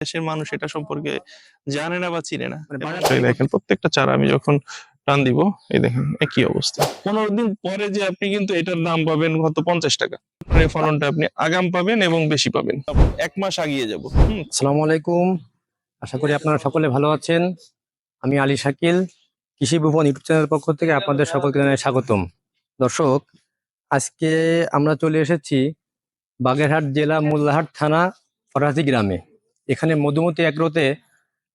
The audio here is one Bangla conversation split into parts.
দেশের মানুষ এটা সম্পর্কে জানে না বা চিনে না। মানে দেখেন প্রত্যেকটা চারা আমি যখন টান দিব এই দেখেন একই অবস্থা। পনেরো দিন পরে যে আপনি কিন্তু এটার দাম পাবেন কত? পঞ্চাশ টাকা। ফলনটা আপনি আগাম পাবেন এবং বেশি পাবেন। এক মাস আগিয়ে যাব। হুম। আসসালামু আলাইকুম। আশা করি আপনারা সকলে ভালো আছেন। আমি আলী শাকিল কৃষি ভুবন ইউটিউব চ্যানেল পক্ষ থেকে আপনাদের সকলকে জানাই স্বাগতম। দর্শক আজকে আমরা চলে এসেছি বাগেরহাট জেলা মোল্লাহাট থানা ফরাজি গ্রামে। এখানে মধুমতি এগ্রোতে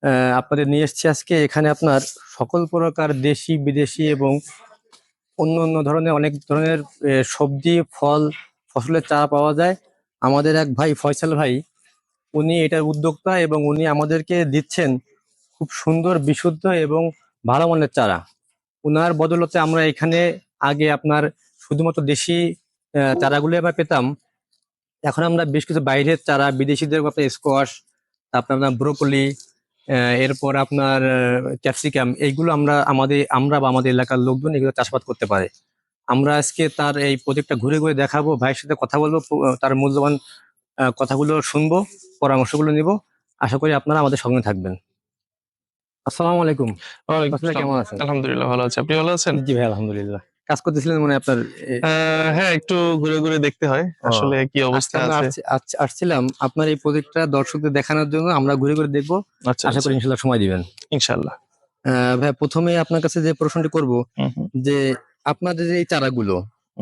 আহ, আপনাদের নিয়ে এসেছি আজকে। এখানে আপনার সকল প্রকার দেশি বিদেশি এবং অন্য অন্য ধরনের অনেক ধরনের সবজি ফল ফসলের চারা পাওয়া যায়। আমাদের এক ভাই ফয়সাল ভাই উনি এটার উদ্যোক্তা এবং উনি আমাদেরকে দিচ্ছেন খুব সুন্দর বিশুদ্ধ এবং ভালো মানের চারা। উনার বদলতে আমরা এখানে আগে আপনার শুধুমাত্র দেশি চারাগুলো আমরা পেতাম। এখন আমরা বেশ কিছু বাইরের চারা বিদেশিদের স্কোয়াশ আপনার ব্রোকলি এরপর আপনার ক্যাপসিকাম এইগুলো আমরা আমাদের আমরা বা আমাদের এলাকার লোকজন এগুলো চাষাবাদ করতে পারে। আমরা আজকে তার এই প্রজেক্টটা ঘুরে ঘুরে দেখাবো ভাইয়ের সাথে কথা বলব তার মূল্যবান কথাগুলো শুনব পরামর্শগুলো নিব। আশা করি আপনারা আমাদের সঙ্গে থাকবেন। আসসালামু আলাইকুম। ওয়ালাইকুম আসসালাম। কেমন আছেন? আলহামদুলিল্লাহ ভালো আছে। আপনি ভালো আছেন? জি ভাই আলহামদুলিল্লাহ। কাজ করতেছিলেন মানে আপনার হ্যাঁ একটু ঘুরে ঘুরে দেখতে হয় আসলে কি অবস্থা আছে। আসছিলাম। আপনার এই প্রজেক্টটা দর্শকদের দেখানোর জন্য আমরা ঘুরে ঘুরে দেখব। আচ্ছা আশা করি ইনশাল্লাহ সময় দিবেন। ইনশাল্লাহ। ভাই প্রথমে আপনার কাছে যে প্রশ্নটি করব যে আপনাদের যে এই চারাগুলো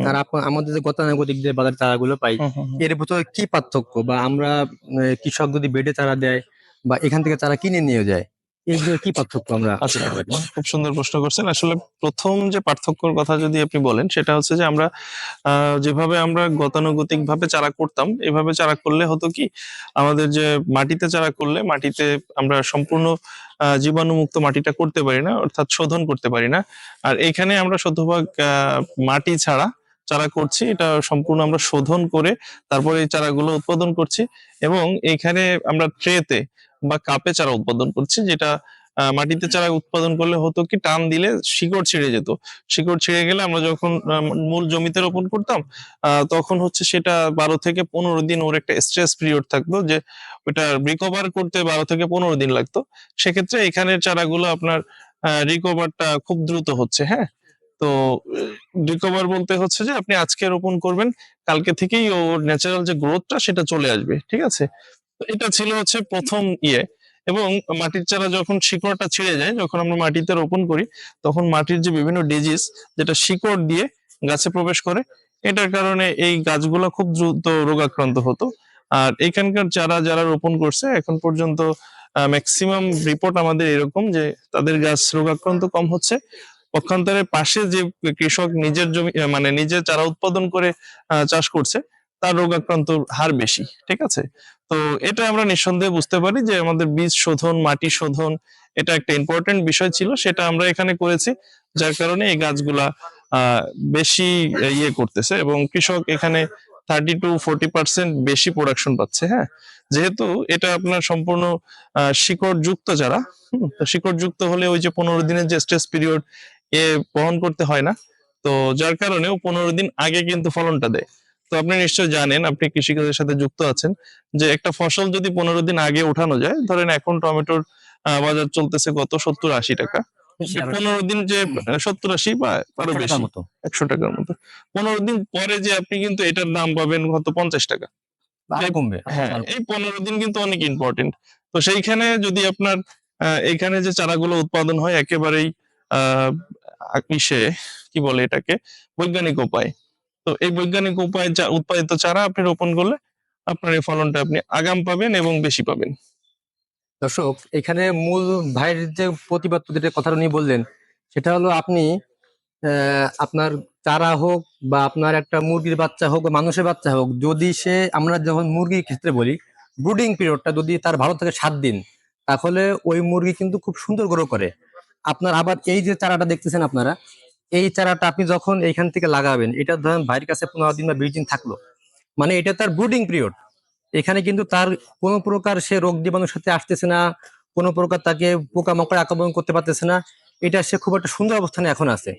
আর আমাদের যে গতানুগতিক যে বাজার চারাগুলো পাই। এর ভিতরে কি পার্থক্য? বা আমরা কৃষক যদি বেডে চারা দেয় বা এখান থেকে চারা কিনে নিয়ে যায় এইগুলোর কি পার্থক্য আমরা আচ্ছা খুব সুন্দর প্রশ্ন করছেন। আসলে প্রথম যে পার্থক্যর কথা যদি আপনি বলেন সেটা হচ্ছে যে আমরা যেভাবে আমরা গতানুগতিক ভাবে চারা করতাম এভাবে চারা করলে হতো কি আমাদের যে মাটিতে চারা করলে মাটিতে আমরা সম্পূর্ণ জীবাণুমুক্ত মাটিটা করতে পারি না অর্থাৎ শোধন করতে পারি না। আর এখানে আমরা শতভাগ মাটি ছাড়া চারা করছি এটা সম্পূর্ণ আমরা শোধন করে তারপরে এই চারাগুলো উৎপাদন করছি। এবং এখানে আমরা ট্রেতে বা কাপে চারা উৎপাদন করছি, যেটা মাটিতে চারা উৎপাদন করলে হতো কি, টান দিলে শিকড় ছিঁড়ে যেত। শিকড় ছিঁড়ে গেলে আমরা যখন মূল জমিতে রোপণ করতাম তখন হচ্ছে সেটা বারো থেকে পনেরো দিন ওর একটা স্ট্রেস পিরিয়ড থাকতো যে, ওটা রিকভার করতে বারো থেকে পনেরো দিন লাগতো। সেক্ষেত্রে এখানের চারাগুলো আপনার রিকভারটা খুব দ্রুত হচ্ছে হ্যাঁ? তো রিকভার বলতে হচ্ছে যে, আপনি আজকে রোপণ করবেন, কালকে থেকেই ওর ন্যাচারাল যে গ্রোথটা সেটা চলে আসবে, ঠিক আছে? এটা ছিল হচ্ছে প্রথম ইয়ে। এবং মাটির চারা যখন শিকড়টা ছিঁড়ে যায়, যখন আমরা মাটিতে রোপণ করি, তখন মাটির যে বিভিন্ন ডিজিজ যেটা শিকড় দিয়ে গাছে প্রবেশ করে, এটার কারণে এই গাছগুলো খুব দ্রুত রোগাক্রান্ত হতো। আর এখানকার চারা যারা রোপণ করছে, এখন পর্যন্ত ম্যাক্সিমাম রিপোর্ট আমাদের এরকম যে তাদের গাছ রোগাক্রান্ত কম হচ্ছে। পক্ষান্তরে পাশে যে কৃষক নিজের জমি মানে নিজে চারা উৎপাদন করে চাষ করছে, তার রোগাক্রান্ত হার বেশি, ঠিক আছে? তো এটা আমরা নিঃসন্দেহে বুঝতে পারি যে আমাদের বীজ শোধন, মাটি শোধন, এটা একটা ইম্পর্টেন্ট বিষয় ছিল, সেটা আমরা এখানে করেছি, যার কারণে এই গাছগুলা বেশি ইয়ে করতেছে এবং কৃষক এখানে থার্টি টু ফোর্টি পার্সেন্ট বেশি প্রোডাকশন পাচ্ছে হ্যাঁ? যেহেতু এটা আপনার সম্পূর্ণ শিকড় যুক্ত যারা শিকড় যুক্ত হলে ওই যে পনেরো দিনের যে স্ট্রেস পিরিয়ড এ বহন করতে হয় না, তো যার কারণে পনেরো দিন আগে কিন্তু ফলনটা দেয়। তো আপনি নিশ্চয় জানেন আপনি কৃষিকাজের সাথে যুক্ত আছেন যে একটা ফসল যদি পনেরো দিন আগে উঠানো যায় ধরেন এখন টমেটোর বাজার চলতেছে কত? সত্তর আশি টাকা। পনেরো দিন যে সত্তর আশি বা আরও বেশি একশো টাকার মতো। পনেরো দিন পরে যে আপনি কিন্তু এটার দাম পাবেন কত? পঞ্চাশ টাকা। কমবে। হ্যাঁ এই পনেরো দিন কিন্তু অনেক ইম্পর্টেন্ট তো সেইখানে যদি আপনার আহ, এইখানে যে চারাগুলো উৎপাদন হয় একেবারেই আহ কি বলে এটাকে? বৈজ্ঞানিক উপায়। তো এই বৈজ্ঞানিক উপায়ে উৎপাদিত চারা আপনি রোপণ করলে আপনার এই ফলনটা আপনি আগাম পাবেন এবং বেশি পাবেন। দর্শক, এখানে মূল ভাইয়ের যে প্রতিবাদ যেটা কথাটা উনি বললেন, সেটা হলো আপনি আপনার চারা হোক বা আপনার একটা মুরগির বাচ্চা হোক বা মানুষের বাচ্চা হোক, যদি সে, আমরা যখন মুরগির ক্ষেত্রে বলি, ব্রুডিং পিরিয়ডটা যদি তার ভালো থাকে সাত দিন, তাহলে ওই মুরগি কিন্তু খুব সুন্দর গ্রো করে। আপনার আবার এই যে চারাটা দেখতেছেন আপনারা এই চারাটা আপনি যখন এইখান থেকে লাগাবেন এটা ধরেন ভাইয়ের কাছে পনেরো দিন বা বিশ দিন থাকল। মানে এটা তার ব্রুডিং পিরিয়ড এখানে কিন্তু তার কোনো প্রকার সে রোগ জীবাণুর সাথে আসতেছে না কোনো প্রকার তাকে পোকামাকড় আক্রমণ করতে পারতেছে না। এটা সে খুব একটা সুন্দর অবস্থানে এখন আছে।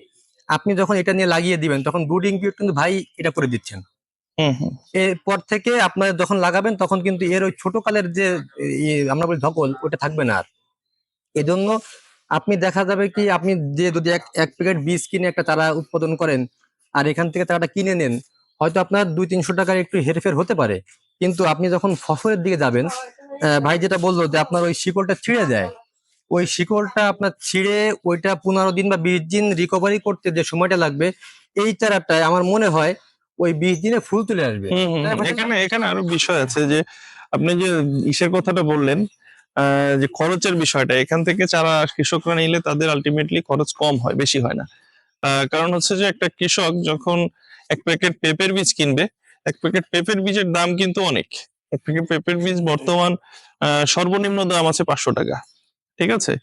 আপনি যখন এটা নিয়ে লাগিয়ে দিবেন তখন ব্রুডিং পিরিয়ড কিন্তু ভাই এটা করে দিচ্ছেন। এরপর থেকে আপনার যখন লাগাবেন তখন কিন্তু এর ওই ছোট কালের যে আমরা বলি ধকল ওটা থাকবে না আর। এজন্য আপনি দেখা যাবে কি আপনি যে যদি এক এক প্যাকেট বীজ কিনে একটা চারা উৎপাদন করেন আর এখান থেকে চারাটা কিনে নেন হয়তো আপনার দুই তিনশো টাকার একটু হেরফের হতে পারে। কিন্তু আপনি যখন ফসলের দিকে যাবেন ভাই যেটা বলল যে আপনার ওই শিকড়টা ছিঁড়ে যায়। ওই শিকড়টা আপনার ছিঁড়ে ওইটা পনেরো দিন বা বিশ দিন রিকভারি করতে যে সময়টা লাগবে এই চারাটায় আমার মনে হয় ওই বিশ দিনে ফুল তুলে আসবে। এখানে এখানে আরও বিষয় আছে যে আপনি যে ইসের কথাটা বললেন যে খরচের বিষয়টা এখান থেকে চারা কৃষকরা নিলে তাদের আলটিমেটলি খরচ কম হয় বেশি হয় না। কারণ হচ্ছে যে একটা কৃষক যখন এক প্যাকেট পেঁপের বীজ কিনবে এক প্যাকেট পেঁপের বীজের দাম কিন্তু অনেক। এক প্যাকেট পেঁপের বীজ বর্তমান সর্বনিম্ন দাম আছে পাঁচশো টাকা। ঠিক আছে?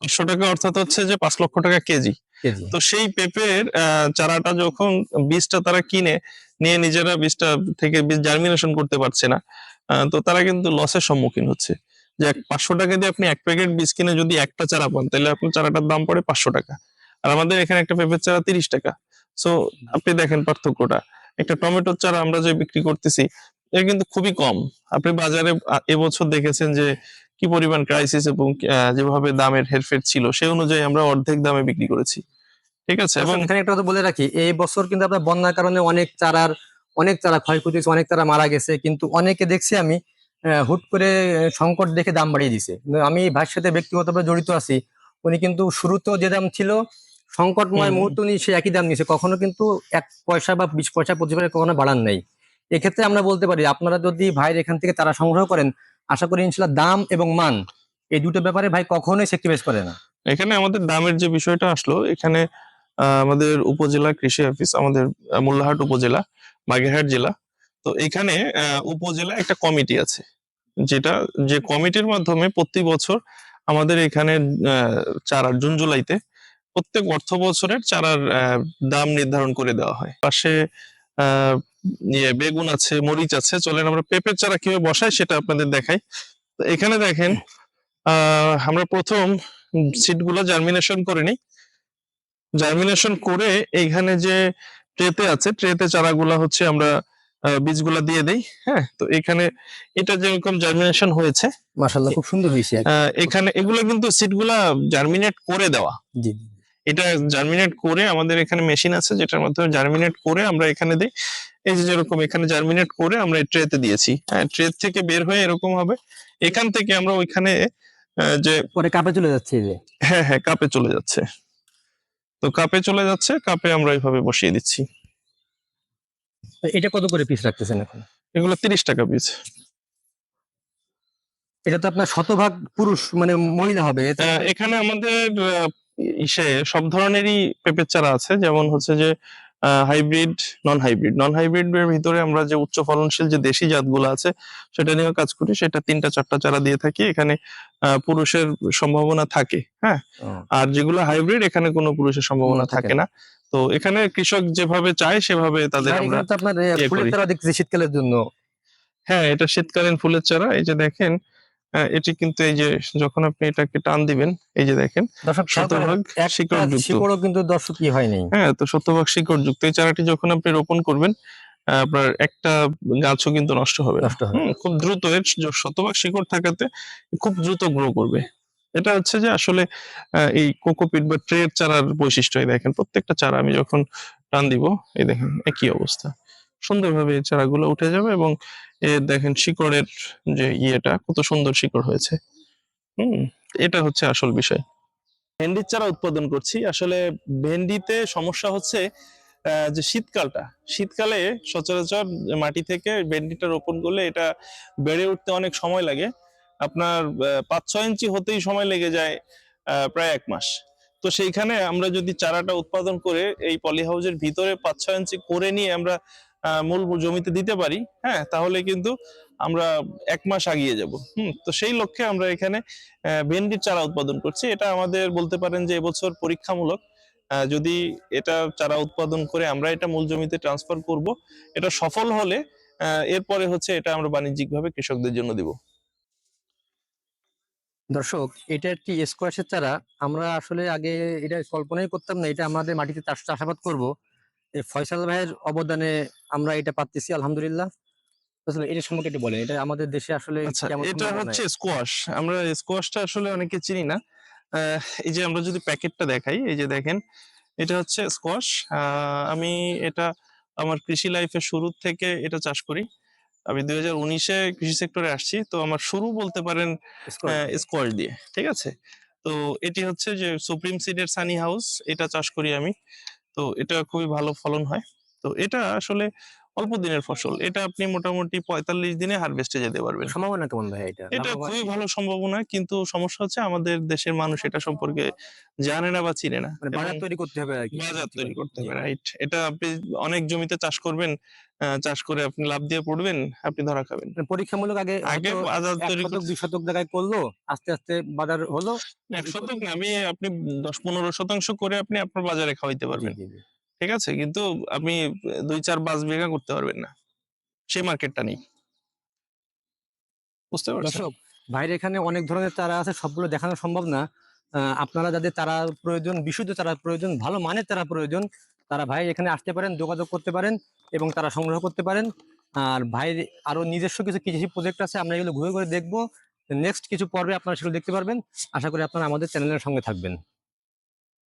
পাঁচশো টাকা অর্থাৎ হচ্ছে যে পাঁচ লক্ষ টাকা কেজি। তো সেই পেঁপের চারাটা যখন বীজটা তারা কিনে নিয়ে নিজেরা বীজটা থেকে বীজ জার্মিনেশন করতে পারছে না তো তারা কিন্তু লসের সম্মুখীন হচ্ছে। যে পাঁচশো টাকা দিয়ে আপনি এক প্যাকেট বীজ কিনে যদি একটা চারা পান তাহলে আপনার চারাটার দাম পড়ে পাঁচশো টাকা। আর আমাদের এখানে একটা পেঁপের চারা তিরিশ টাকা। সো আপনি দেখেন পার্থক্যটা। একটা টমেটোর চারা আমরা যে বিক্রি করতেছি এর কিন্তু খুবই কম। আপনি বাজারে এবছর দেখেছেন যে কি পরিমাণ ক্রাইসিস এবং যেভাবে দামের হেরফের ছিল সেই অনুযায়ী আমরা অর্ধেক দামে বিক্রি করেছি। ঠিক আছে? এবং এবং এখানে একটা কথা বলে রাখি এই বছর কিন্তু আপনার বন্যার কারণে অনেক চারার অনেক চারা ক্ষয়ক্ষতি হয়েছে অনেক চারা মারা গেছে কিন্তু অনেকে দেখছি আমি হুট করে সংকট দেখে দাম বাড়িয়ে দিছে। আমি ভাইয়ের সাথে ব্যক্তিগতভাবে জড়িত আছি। উনি কিন্তু শুরুতেও যে দাম ছিল সংকটময়। মুহূর্তে উনি সে একই দাম নিয়েছে। কখনো কিন্তু এক পয়সা বা বিশ পয়সা পঁচিশ পয়সা কখনো বাড়ান নাই। এক্ষেত্রে আমরা বলতে পারি আপনারা যদি ভাইয়ের এখান থেকে তারা সংগ্রহ করেন আশা করি ইনশাল্লাহ দাম এবং মান এই দুটো ব্যাপারে ভাই কখনোই সেক্রিফাইস করে না। এখানে আমাদের দামের যে বিষয়টা আসলো এখানে আহ, আমাদের উপজেলা কৃষি অফিস আমাদের মোল্লাহাট উপজেলা বাগেরহাট জেলা তো এখানে উপজেলা একটা কমিটি আছে, যেটা, যে কমিটির মাধ্যমে প্রতি বছর আমাদের এখানে চারা জুন জুলাইতে প্রত্যেক অর্থ বছরের চারার দাম নির্ধারণ করে দেওয়া হয়। পাশে ইয়ে বেগুন আছে, মরিচ আছে, চলেন আমরা পেঁপের চারা কীভাবে বসাই সেটা আপনাদের দেখাই। তো এখানে দেখেন আমরা প্রথম সিডগুলো জার্মিনেশন করে নিই। জার্মিনেশন করে এইখানে যে ট্রেতে আছে, ট্রেতে চারাগুলা হচ্ছে আমরা বীজগুলা দিয়ে দেই হ্যাঁ? তো এখানে এটা যেরকম জার্মিনেশন হয়েছে মাসাল্লাহ খুব সুন্দর হয়েছে এখানে এগুলো কিন্তু সিডগুলা জার্মিনেট করে দেওয়া। জি। এটা জার্মিনেট করে আমাদের এখানে মেশিন আছে যেটার মাধ্যমে জার্মিনেট করে আমরা এখানে দিই। এই যে যেরকম এখানে জার্মিনেট করে আমরা ট্রেতে দিয়েছি। হ্যাঁ ট্রে থেকে বের হয়ে এরকম হবে। এখান থেকে আমরা ওইখানে যে পরে কাপে চলে যাচ্ছে যে। হ্যাঁ হ্যাঁ কাপে চলে যাচ্ছে। তো কাপে চলে যাচ্ছে কাপে আমরা এইভাবে বসিয়ে দিচ্ছি। এটা কত করে পিস রাখতেছেন এখন? এগুলো তিরিশ টাকা পিস এটা তো আপনার শতভাগ পুরুষ মানে মহিলা হবে এটা এখানে আমাদের ইসে সব ধরনেরই পেঁপের চারা আছে। যেমন হচ্ছে যে hybrid non hybrid non hybrid এর ভিতরে আমরা যে উচ্চ ফলনশীল যে দেশি জাতগুলো আছে সেটা নিয়েও কাজ করি। সেটা তিনটা চারটা চারা দিয়ে থাকি। এখানে পুরুষের সম্ভাবনা থাকে হ্যাঁ? আর যেগুলো হাইব্রিড এখানে কোনো পুরুষের সম্ভাবনা থাকে না। তো এখানে কৃষক যেভাবে চায় সেভাবে তাদের আমরা আপনার ইয়ে শীতকালের জন্য। হ্যাঁ এটা শীতকালীন ফুলের চারা। এই যে দেখেন এটি কিন্তু এই যে যখন আপনি এটাকে টান দিবেন এই যে দেখেন শতভাগ একটা শিকড়ও কিন্তু দর্শক কি হয়নি। হ্যাঁ তো শতভাগ শিকড় যুক্ত এই চারাটি যখন আপনি রোপণ করবেন আপনার একটা গাছও কিন্তু নষ্ট হবে। খুব দ্রুত এর শতভাগ শিকড় থাকাতে খুব দ্রুত গ্রো করবে। এটা হচ্ছে যে আসলে আহ, এই কোকোপিট বা ট্রের চারার বৈশিষ্ট্য। দেখেন প্রত্যেকটা চারা আমি যখন টান দিব এই দেখেন একই অবস্থা। সুন্দরভাবে এই চারাগুলো উঠে যাবে এবং এ দেখেন শিকড়ের যে ইয়েটা, কত সুন্দর শিকড় হয়েছে। হুম, এটা হচ্ছে আসল বিষয়। ভেন্ডির চারা উৎপাদন করছি। আসলে ভেন্ডিতে সমস্যা হচ্ছে যে শীতকালটা। শীতকালে সচরাচর মাটি থেকে ভেন্ডিটা রোপণ করলে এটা বেড়ে উঠতে অনেক সময় লাগে। আপনার পাঁচ ছয় ইঞ্চি হতেই সময় লেগে যায় প্রায় এক মাস। তো সেইখানে আমরা যদি চারাটা উৎপাদন করে এই পলি হাউসের ভিতরে পাঁচ ছয় ইঞ্চি করে নিয়ে আমরা মূল জমিতে দিতে পারি হ্যাঁ তাহলে কিন্তু আমরা এক মাস আগিয়ে যাব। হুম, তো সেই লক্ষ্যে আমরা এখানে ভেন্ডির চারা উৎপাদন করছি। এটা আমাদের বলতে পারেন যে এবছর পরীক্ষামূলক যদি এটা চারা উৎপাদন করে আমরা এটা মূল জমিতে ট্রান্সফার করব, এটা সফল হলে এরপরে হচ্ছে এটা আমরা বাণিজ্যিকভাবে কৃষকদের জন্য দিব। দর্শক, এটা একটি স্কোয়াশের চারা। আমরা আসলে আগে এটা কল্পনাই করতাম না, এটা আমাদের মাটিতে চাষ চাষাবাদ করব। ফয়সাল ভাইয়ের অবদানে আমরা এটা পাচ্ছি আলহামদুলিল্লাহ। আসলে এটা সম্পর্কে একটু বলেন এটা আমাদের দেশে আসলে আচ্ছা এটা হচ্ছে স্কোয়াশ আমরা স্কোয়াশটা আসলে অনেকে চিনি না। এই যে আমরা যদি প্যাকেটটা দেখাই এই যে দেখেন এটা হচ্ছে স্কোয়াশ আমি এটা আমার কৃষি লাইফের শুরু থেকে এটা চাষ করি। আমি দুই হাজার উনিশে কৃষি সেক্টরে আসছি তো আমার শুরু বলতে পারেন স্কোয়াশ দিয়ে। ঠিক আছে? তো এটি হচ্ছে যে সুপ্রিম সিডের সানি হাউস এটা চাষ করি আমি। তো এটা খুবই ভালো ফলন হয়। তো এটা আসলে অল্প দিনের ফসল। এটা আপনি মোটামুটি পঁয়তাল্লিশ দিনে হারভেস্টে যেতে পারবেন। সম্ভাবনা কেমন ভাই এটা? এটা খুবই ভালো সম্ভাবনা কিন্তু সমস্যা হচ্ছে আমাদের দেশের মানুষ এটা সম্পর্কে জানে না বা চিনে না। মানে বাজার তৈরি করতে হবে বাজার তৈরি করতে হবে রাইট এটা আপনি অনেক জমিতে চাষ করবেন আহ, চাষ করে আপনি লাভ দিয়ে পড়বেন আপনি ধরা খাবেন। মানে পরীক্ষামূলক আগে আগে বাজার তৈরি দুই শতক জায়গায় করল আস্তে আস্তে বাজার হলো। এক শতক না আমি আপনি দশ পনেরো শতাংশ করে আপনি আপনার বাজারে খাওয়াইতে পারবেন। ঠিক আছে? কিন্তু আপনি দুই চার পাঁচ বিঘা করতে পারবেন না। সেই মার্কেটটা নেই। বুঝতে পারছেন? দর্শক ভাইয়ের এখানে অনেক ধরনের তারা আছে, সবগুলো দেখানো সম্ভব না। আপনারা যাদের তারা প্রয়োজন, বিশুদ্ধ তারা প্রয়োজন, ভালো মানের তারা প্রয়োজন, তারা ভাই এখানে আসতে পারেন, যোগাযোগ করতে পারেন এবং তারা সংগ্রহ করতে পারেন। আর ভাইয়ের আরও নিজস্ব কিছু কৃষি প্রজেক্ট আছে, আমরা এগুলো ঘুরে ঘুরে দেখব। নেক্সট কিছু পর্বে আপনারা সেগুলো দেখতে পারবেন। আশা করি আপনারা আমাদের চ্যানেলের সঙ্গে থাকবেন।